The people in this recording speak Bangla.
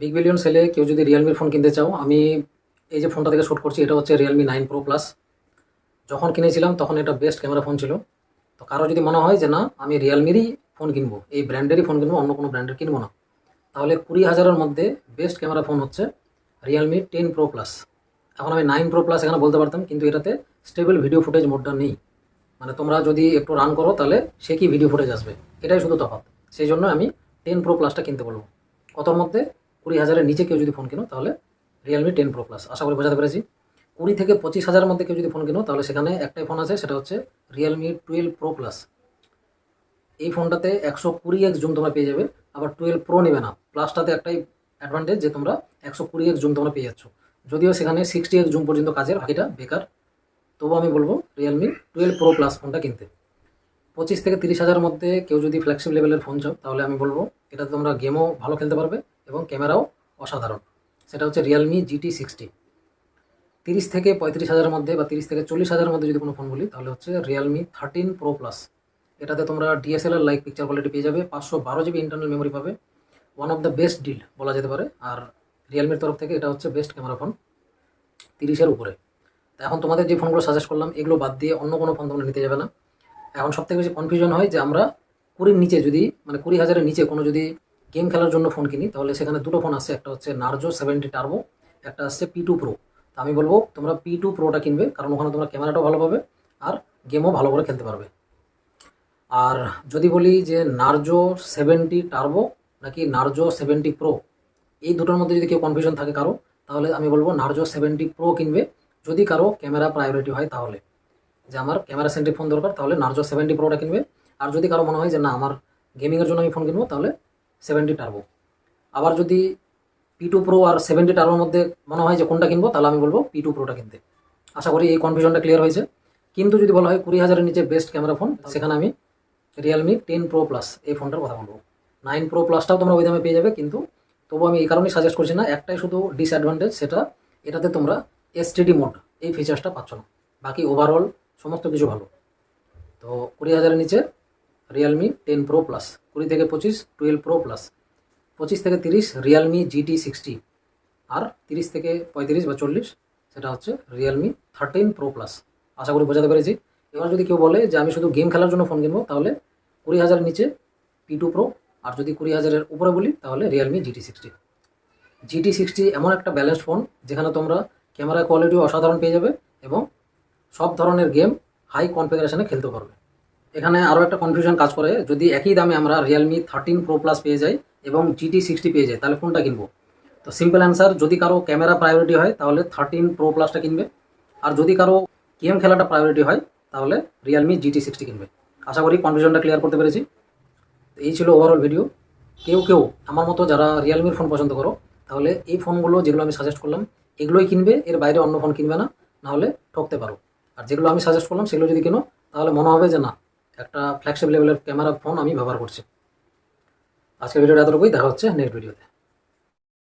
বিগ বিলিয়ন সেলে কেউ যদি রিয়েলমির ফোন কিনতে চাও, আমি এই যে ফোনটা থেকে শ্যুট করছি, এটা হচ্ছে রিয়েলমি নাইন প্রো প্লাস যখন কিনেছিলাম, তখন এটা বেস্ট ক্যামেরা ফোন ছিল। তো কারও যদি মনে হয় যে, না, আমি রিয়েলমিরই ফোন কিনবো, এই ব্র্যান্ডেরই ফোন কিনবো, অন্য কোনো ব্র্যান্ডের কিনবো না, তাহলে কুড়ি হাজারের মধ্যে বেস্ট ক্যামেরা ফোন হচ্ছে রিয়েলমি টেন প্রো প্লাস এখন আমি নাইন প্রো প্লাস এখানে বলতে পারতাম, কিন্তু এটাতে স্টেবল ভিডিও ফুটেজ মোডটা নেই। মানে তোমরা যদি একটু রান করো, তাহলে সে কি ভিডিও ফুটেজ আসবে? এটাই শুধু তফাৎ। সেই জন্য আমি টেন প্রো প্লাসটা কিনতে বলব। কতর মধ্যে? কুড়ি হাজারের নিচে কেউ যদি ফোন কেনো, তাহলে রিয়েলমি টেন প্রো প্লাস আশা করি বোঝাতে পেরেছি। কুড়ি থেকে পঁচিশ হাজারের মধ্যে কেউ যদি ফোন কেনো, তাহলে সেখানে একটাই ফোন আছে, সেটা হচ্ছে রিয়েলমি টুয়েলভ প্রো প্লাস এই ফোনটাতে একশো কুড়ি এক্স জুম তোমরা পেয়ে যাবে, আবার টুয়েলভ প্রো নেবে না। প্লাসটাতে একটাই অ্যাডভান্টেজ যে তোমরা একশো কুড়ি এক্স জুম তোমরা পেয়ে যাচ্ছ। যদিও সেখানে সিক্সটি এক্স জুম পর্যন্ত কাজের বাকিটা বেকার, তবু আমি বলব রিয়েলমি টুয়েলভ প্রো প্লাস ফোনটা কিনতে। পঁচিশ থেকে তিরিশ হাজার মধ্যে কেউ যদি ফ্ল্যাগশিপ লেভেলের ফোন চাও, তাহলে আমি বলব, এটাতে তোমরা গেমও ভালো খেলতে পারবে। এবং ক্যামেরাও অসাধারণ। সেটা হচ্ছে রিয়েলমি জিটি সিক্সটি তিরিশ থেকে পঁয়ত্রিশ হাজারের মধ্যে বা তিরিশ থেকে চল্লিশ হাজারের মধ্যে যদি কোনো ফোন বলি, তাহলে হচ্ছে রিয়েলমি থার্টিন প্রো প্লাস এটাতে তোমরা ডিএসএলআর লাইক পিকচার কোয়ালিটি পেয়ে যাবে, পাঁচশো বারো জিবি ইন্টারনাল মেমোরি পাবে। One of the best deal বলা যেতে পারে। আর রিয়েলমির তরফ থেকে এটা হচ্ছে বেস্ট ক্যামেরা ফোন তিরিশের উপরে। তা এখন তোমাদের যে ফোনগুলো সাজেস্ট করলাম, এগুলো বাদ দিয়ে অন্য কোনো ফোন তোমরা নিতে যাবে না। এখন সবথেকে বেশি কনফিউশন হয় যে আমরা কুড়ির নিচে যদি মানে কুড়ি হাজারের নিচে কোনো যদি গেম খেলার জন্য ফোন কিনি, তাহলে সেখানে দুটো ফোন আছে, একটা হচ্ছে নার্জো সেভেন্টি টার্বো একটা হচ্ছে পি টু প্রো তা আমি বলব, তোমরা পি টু প্রোটা কিনবে, কারণ ওখানে তোমরা ক্যামেরাটাও ভালো পাবে আর গেমও ভালো করে খেলতে পারবে। আর যদি বলি যে নার্জো সেভেন্টি টার্বো নাকি নার্জো সেভেন্টি প্রো এই দুটোর মধ্যে যদি কেউ কনফিউশন থাকে কারও, তাহলে আমি বলব নার্জো সেভেন্টি প্রো কিনবে, যদি কারও ক্যামেরা প্রায়োরিটি হয় তাহলে। যে আমার ক্যামেরা সেন্ট্রিক ফোন দরকার, তাহলে নার্জো সেভেন্টি প্রোটা কিনবে। আর যদি কারও মনে হয় যে না, আমার গেমিংয়ের জন্য আমি ফোন কিনবো, তাহলে সেভেন্টি টার্বো আবার যদি পি টু প্রো আর সেভেন্টি টার্বোর মধ্যে মনে হয় যে কোনটা কিনবো, তাহলে আমি বলব পি টু প্রোটা কিনতে। আশা করি এই কনফিউশনটা ক্লিয়ার হয়েছে। কিন্তু যদি বলা হয় কুড়ি হাজারের নিচে বেস্ট ক্যামেরা ফোন সেখানে আমি রিয়েলমি টেন প্রো প্লাস এই ফোনটার কথা বলব। নাইন প্রো প্লাসটাও তোমরা ওই দামে পেয়ে যাবে, কিন্তু তবু আমি এই কারণেই সাজেস্ট করছি না, একটাই শুধু ডিসঅ্যাডভান্টেজ সেটা, এটাতে তোমরা এসটিডি মোড এই ফিচার্সটা পাচ্ছ না। বাকি ওভারঅল সমস্ত কিছু ভালো। তো কুড়ি হাজারের নিচে রিয়েলমি টেন প্রো প্লাস কুড়ি থেকে পঁচিশ টুয়েলভ প্রো প্লাস পঁচিশ থেকে তিরিশ রিয়েলমি জিটি সিক্সটি আর তিরিশ থেকে পঁয়ত্রিশ বা চল্লিশ, সেটা হচ্ছে রিয়েলমি থার্টিন প্রো প্লাস আশা করি বোঝাতে পেরেছি। এবার যদি কেউ বলে যে আমি শুধু গেম খেলার জন্য ফোন কিনবো, তাহলে কুড়ি হাজারের নিচে পি টু প্রো আর যদি কুড়ি হাজারের উপরে বলি, তাহলে Realme GT sixty GT sixty এমন একটা ব্যালেন্সড ফোন যেখানে তোমরা ক্যামেরা কোয়ালিটিও অসাধারণ পেয়ে যাবে এবং সব ধরনের গেম হাই কনফিগারেশনে খেলতে পারবে। এখানে আরও একটা কনফিউশন কাজ করে। যদি একই দামে আমরা রিয়েলমি থার্টিন প্রো প্লাস পেয়ে যাই এবং জিটি সিক্সটি পেয়ে যাই, তাহলে কোনটা কিনবো? তো সিম্পল অ্যান্সার যদি কারও ক্যামেরা প্রায়োরিটি হয়, তাহলে থার্টিন প্রো প্লাসটা কিনবে। আর যদি কারও গেম খেলাটা প্রায়োরিটি হয়, তাহলে রিয়েলমি জিটি সিক্সটি কিনবে। আশা করি কনফিউশনটা ক্লিয়ার করতে পেরেছি। এই ছিল ওভারঅল ভিডিও কেউ কেউ আমার মতো যারা রিয়েলমির ফোন পছন্দ করো, তাহলে এই ফোনগুলো যেগুলো আমি সাজেস্ট করলাম, এগুলোই কিনবে। এর বাইরে অন্য ফোন কিনবে না। নাহলে ঠকতে পারো। আর যেগুলো আমি সাজেস্ট করলাম, সেগুলো যদি কিনো, তাহলে মনে হবে যে না একটা ফ্ল্যাগশিপ লেভেলের ক্যামেরা ফোন আমি ব্যবহার করছি। আজকের ভিডিওটা এতটুকুই, দেখা হচ্ছে নেক্সট ভিডিওতে